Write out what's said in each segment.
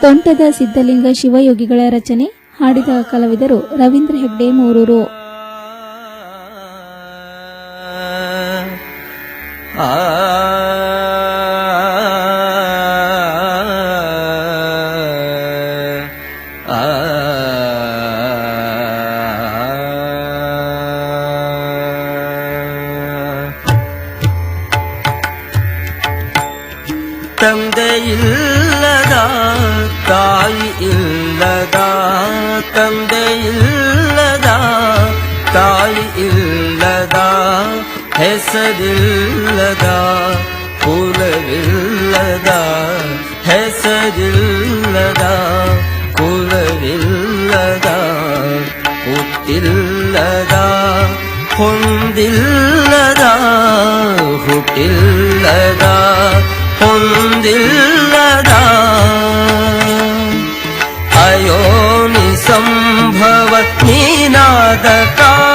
ತೋಂಟದ ಸಿದ್ಧಲಿಂಗ ಶಿವಯೋಗಿಗಳ ರಚನೆ ಹಾಡಿದ ಕಲಾವಿದರು ರವೀಂದ್ರ ಹೆಗ್ಡೆ ಮೂರೂರು. ಆ ತಂದೆಯಿಲ್ಲದ ತಾಯಿ ಇಲ್ಲದ ತಂದೆಯಿಲ್ಲದ ತಾಯಿ ಇಲ್ಲದ ಹೆಸರಿಲ್ಲದ ಕುಲವಿಲ್ಲದ ಹೆಸರಿಲ್ಲದ ಕುಲವಿಲ್ಲದ ಹುಟ್ಟಿಲ್ಲದ ಹೊಂದಿಲ್ಲದ ಹುಟ್ಟಿಲ್ಲದ ಹೊಂದಿಲ್ಲದ ಅಯೋನಿ ಸಂಭವ ನೀನಾದ ಕಾರಣ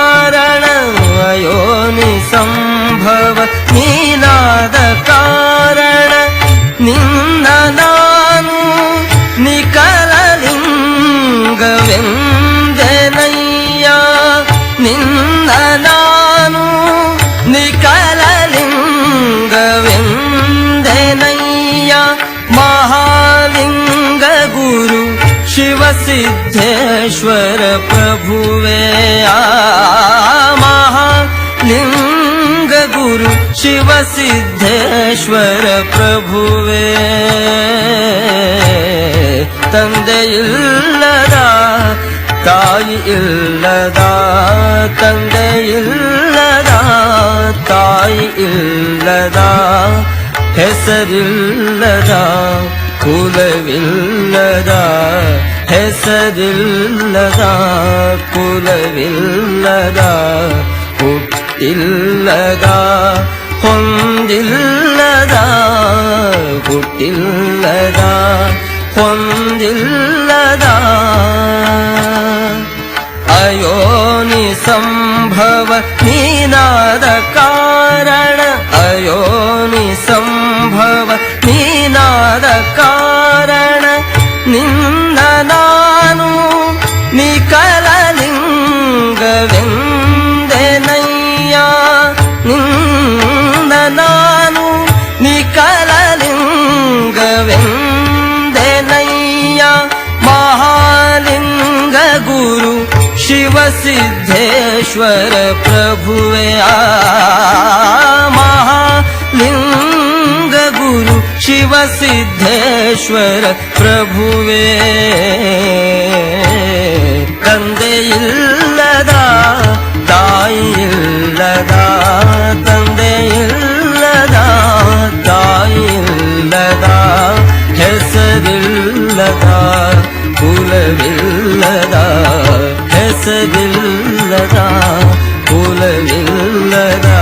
शिवसिद्धेश्वर प्रभुवे लिङ्गगुरु शिवसिद्धेश्वर प्रभुवे तन्दे इल्लदा ತಾಯಿ ಇಲ್ಲದ ತಂದೆ ಇಲ್ಲದ ತಾಯಿ ಇಲ್ಲದ ಹೆಸರಿಲ್ಲದ ഹെസരില്ലതാ കുലവില്ലതാ കുട്ടില്ലതാ കൊന്തില്ലതാ കുട്ടില്ലതാ കൊന്തില്ലതാ അയോനി സംഭവ നീനാദ കാരണ അയോനി സംഭവ നീനാദ കാരണ നിന്ന ನಾನು ನಿಕಲಲಿಂಗವೆಂದೆನಯ್ಯ ಮಹಾಲಿಂಗ ಗುರು ಶಿವಸಿದ್ಧೇಶ್ವರ ಪ್ರಭುವೇ ಆ ಮಹಾಲಿಂಗ ಗುರು ಶಿವಸಿದ್ಧೇಶ್ವರ ಪ್ರಭುವೇ ತಂದೆಯಿಲ್ಲದ ತಾಯಿಯಿಲ್ಲದ ತಂದೆಯಿಲ್ಲದ கூலவில்லதா நெசவில்லதா கூலவில்லதா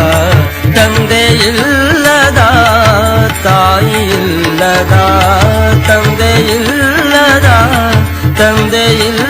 தந்தையில்லதா? தாயில்லதா? தந்தையில்லதா? தந்தையில்